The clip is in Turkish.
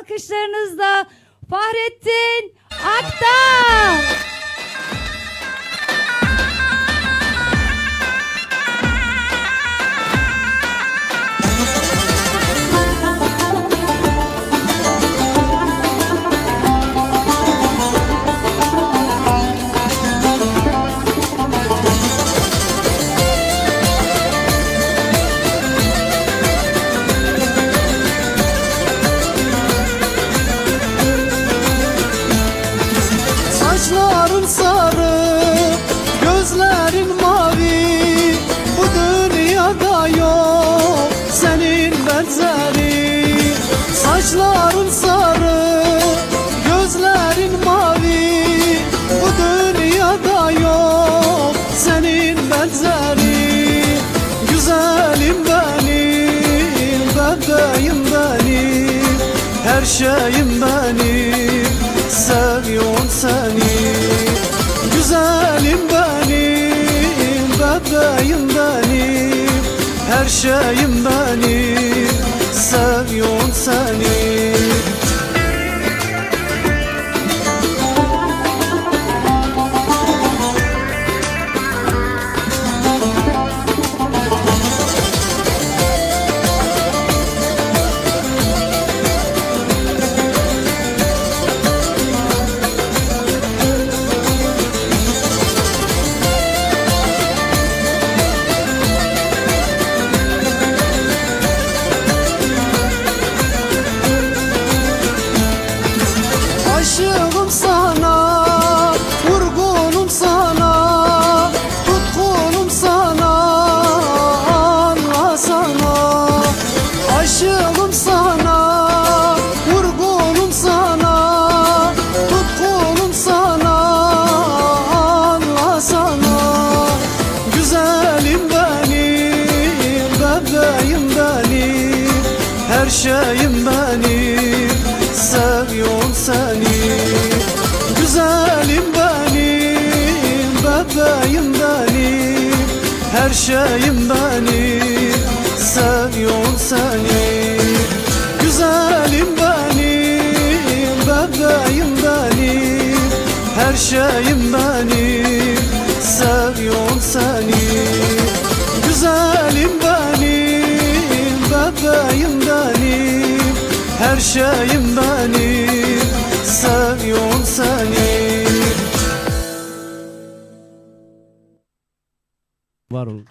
alkışlarınızla Fahrettin Aktan. Saçların sarı, gözlerin mavi. Bu dünyada yok senin benzeri. Saçların sarı, gözlerin mavi. Bu dünyada yok senin benzeri. Güzelim benim, bebeğim benim Her şeyim benim, seviyorum seni. Güzelim benim, bebeğim benim. Her şeyim benim, seviyorum seni bebeğim benim, her şeyim benim, seviyorum seni. Güzelim benim, bebeğim benim, her şeyim benim, seviyorum seni. Güzelim benim, bebeğim benim, her şeyim benim, seviyorum seni. Her şeyim benim, seviyorum seni. Var olun.